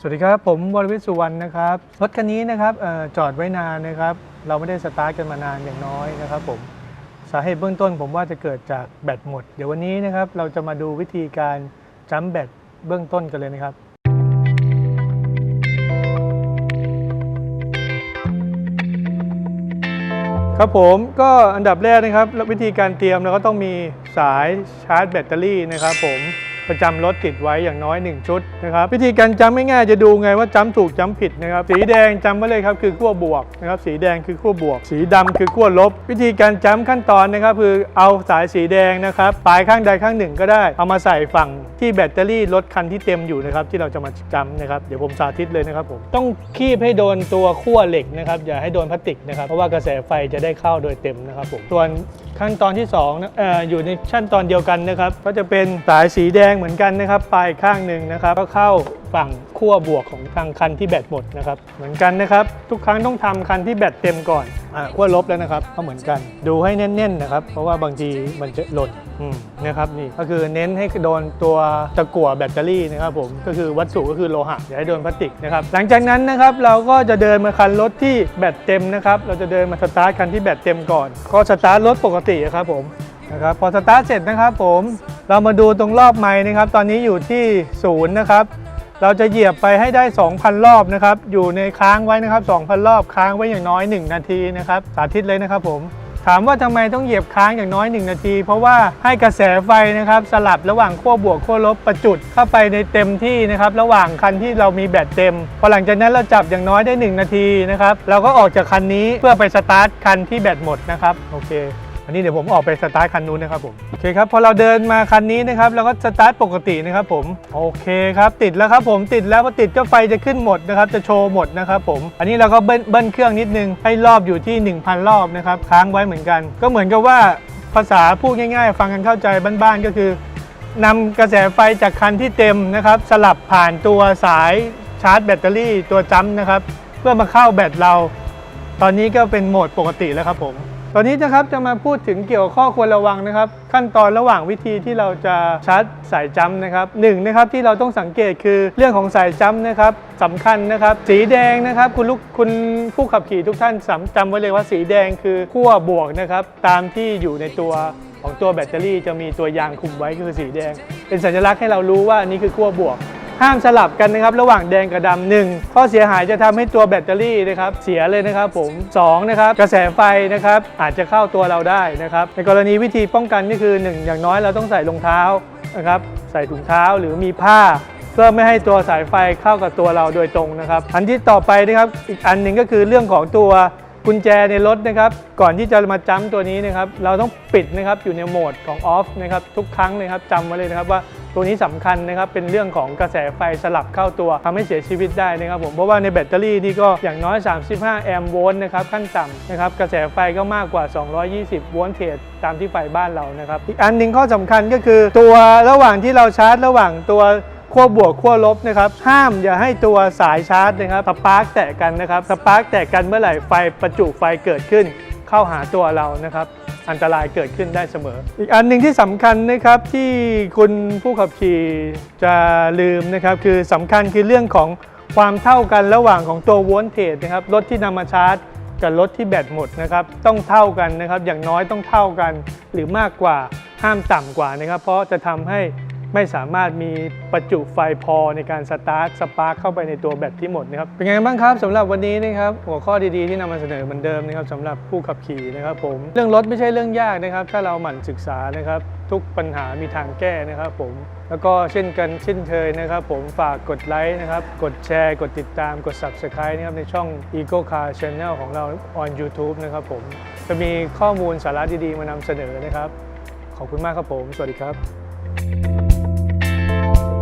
สวัสดีครับ ผมวรวิศสุวรรณนะครับรถคันนี้นะครับออจอดไว้นานนะครับ เราไม่ได้สตาร์ทกันมานานอย่างน้อยนะครับผมสาเหตุเบื้องต้นผมว่าจะเกิดจากแบตหมด เดี๋ยววันนี้นะครับเราจะมาดูวิธีการจัมแบตเบื้องต้นกันเลยนะครับครับผมก็อันดับแรกนะครับวิธีการเตรียมเราก็ต้องมีสายชาร์จแบตเตอรี่นะครับผม ประจำรถติดไว้อย่างน้อย 1 ชุดนะครับวิธีการจำง่ายๆจะดูไงว่าจำถูกจำผิดนะครับสีแดงจำไว้เลยครับคือขั้วบวกนะครับสีแดงคือขั้วบวก สีดำคือขั้วลบ วิธีการจำขั้นตอนนะครับคือเอาสายสีแดงนะครับปลายข้างใดข้างหนึ่งก็ได้ เอามาใส่ฝั่งที่แบตเตอรี่รถคันที่เต็มอยู่นะครับที่เราจะมาจำนะครับเดี๋ยวผมสาธิตเลยนะครับผมต้องคีบให้โดนตัวขั้วเหล็กนะครับอย่าให้โดนพลาสติกนะครับเพราะว่ากระแสไฟจะได้เข้าโดยเต็มนะครับผมส่วนขั้นตอนที่2นะเอ่ออยู่ในขั้นตอนเดียวกันนะครับก็จะเป็นสายสีแดงเหมือนกันนะครับ ปลายข้างหนึ่งนะครับ ก็เข้าฝั่งขั้วบวกของทางคันที่แบตหมดนะครับ เหมือนกันนะครับ ทุกครั้งต้องทำคันที่แบตเต็มก่อนอ่าขั้วลบแล้วนะครับ ก็เหมือนกัน ดูให้แน่นๆนะครับ เพราะว่าบางทีมันจะหล่นนะครับนี่ก็คือเน้นให้โดนตัวตะกั่วแบตเตอรี่นะครับผมก็คือวัสดุก็คือโลหะอย่าให้โดนพลาสติกนะครับหลังจากนั้นนะครับเราก็จะเดินมาคันรถที่แบตเต็มนะครับเราจะเดินมาสตาร์ทคันที่แบตเต็มก่อน ก็สตาร์ทรถปกติครับผม นะครับพอสตาร์ทเสร็จนะครับผมเรามาดูตรงรอบไม้นะครับ ตอนนี้อยู่ที่ศูนย์นะครับ เราจะเหยียบไปให้ได้ 2,000 รอบนะครับ อยู่ในค้างไว้นะครับ 2,000 รอบค้างไว้อย่างน้อย 1 นาทีนะครับสาธิตเลยนะครับผมถามว่าทำไมต้องเหยียบค้างอย่างน้อย 1 นาที เพราะว่าให้กระแสไฟนะครับ สลับระหว่างขั้วบวกขั้วลบประจุดเข้าไปในเต็มที่นะครับ ระหว่างคันที่เรามีแบตเต็มพอหลังจากนั้นเราจับอย่างน้อยได้ 1 นาทีนะครับเราก็ออกจากคันนี้เพื่อไปสตาร์ทคันที่แบตหมดนะครับโอเค อันนี้เดี๋ยวผมออกไปสตาร์ทคันนู้นนะครับผมโอเคครับพอเราเดินมาคันนี้นะครับเราก็สตาร์ทปกตินะครับผมโอเคครับติดแล้วครับผมติดแล้วพอติดก็ไฟจะขึ้นหมดนะครับจะโชว์หมดนะครับผมอันนี้เราก็เบิ้ลเบิ้ลเครื่องนิดนึงให้รอบอยู่ที่ 1,000 รอบนะครับค้างไว้เหมือนกัน ก็เหมือนกับว่าภาษาพูดง่าย ๆ ฟังกันเข้าใจบ้านๆก็คือนำกระแสไฟจากคันที่เต็มนะครับสลับผ่านตัวสายชาร์จแบตเตอรี่ตัวจัมป์นะครับเพื่อมาเข้าแบตเรา ตอนนี้ก็เป็นโหมดปกติแล้วครับผม ตอนนี้นะครับจะมาพูดถึงเกี่ยวกับข้อควรระวังนะครับ ขั้นตอนระหว่างวิธีที่เราจะชาร์จสายจัมป์นะครับหนึ่งนะครับที่เราต้องสังเกตคือเรื่องของสายจัมป์นะครับสำคัญนะครับ สีแดงนะครับคุณลูกคุณผู้ขับขี่ทุกท่านจำไว้เลยว่าสีแดงคือขั้วบวกนะครับตามที่อยู่ในตัวของตัวแบตเตอรี่จะมีตัวยางคุมไว้คือสีแดง เป็นสัญลักษณ์ให้เรารู้ว่าอันนี้คือขั้วบวก ห้ามสลับกันนะครับระหว่างแดงกับดำหนึ่งข้อเสียหายจะทำให้ตัวแบตเตอรี่นะครับเสียเลยนะครับผมสองนะครับกระแสไฟนะครับอาจจะเข้าตัวเราได้นะครับในกรณีวิธีป้องกันก็คือ 1 อย่างน้อยเราต้องใส่รองเท้านะครับใส่ถุงเท้าหรือมีผ้าเพื่อไม่ให้ตัวสายไฟเข้ากับตัวเราโดยตรงนะครับ อันที่ต่อไปนะครับอีกอันหนึ่งก็คือเรื่องของตัวกุญแจในรถนะครับ ก่อนที่จะมาจัมป์ตัวนี้นะครับ เราต้องปิดนะครับอยู่ในโหมดของออฟนะครับทุกครั้งเลยครับจำไว้เลยนะครับว่า ตัวนี้สำคัญนะครับเป็นเรื่องของกระแสไฟสลับเข้าตัวทำให้เสียชีวิตได้นะครับผมเพราะว่าในแบตเตอรี่นี่ก็อย่างน้อย 35 แอมป์โวลต์นะครับขั้นต่ำนะครับกระแสไฟก็มากกว่า 220 โวลต์เทจตามที่ไฟบ้านเรานะครับอีกอันหนึ่งข้อสำคัญก็คือ ตัวระหว่างที่เราชาร์จ ระหว่างตัวขั้วบวกขั้วลบนะครับห้ามอย่าให้ตัวสายชาร์จนะครับสปาร์กแตะกันนะครับสปาร์กแตะกันเมื่อไหร่ไฟประจุไฟเกิดขึ้น เข้าหาตัวเรานะครับ อันตรายเกิดขึ้นได้เสมอ อีกอันหนึ่งที่สำคัญนะครับที่คุณผู้ขับขี่จะลืมนะครับคือสำคัญคือเรื่องของความเท่ากันระหว่างของตัวโวลต์เทจนะครับรถที่นำมาชาร์จกับรถที่แบตหมดนะครับต้องเท่ากันนะครับอย่างน้อยต้องเท่ากันหรือมากกว่าห้ามต่ำกว่านะครับ เพราะจะทำให้ ไม่สามารถมีประจุไฟพอในการสตาร์ทสปาร์คเข้าไปในตัวแบตที่หมดนะครับเป็นไงบ้างครับสำหรับวันนี้นะครับหัวข้อดีๆที่นำมาเสนอเหมือนเดิมนะครับสำหรับผู้ขับขี่นะครับผมเรื่องรถไม่ใช่เรื่องยากนะครับ ถ้าเราหมั่นศึกษานะครับทุกปัญหามีทางแก้นะครับผม แล้วก็เช่นกันเช่นเคยนะครับผมฝากกดไลค์นะครับ กดแชร์ กดติดตาม กด Subscribe นะครับในช่อง Eco Car Channel ของเรา on YouTube นะครับผม จะมีข้อมูลสาระดีๆ มานำเสนอนะครับ ขอบคุณมากครับผม สวัสดีครับ you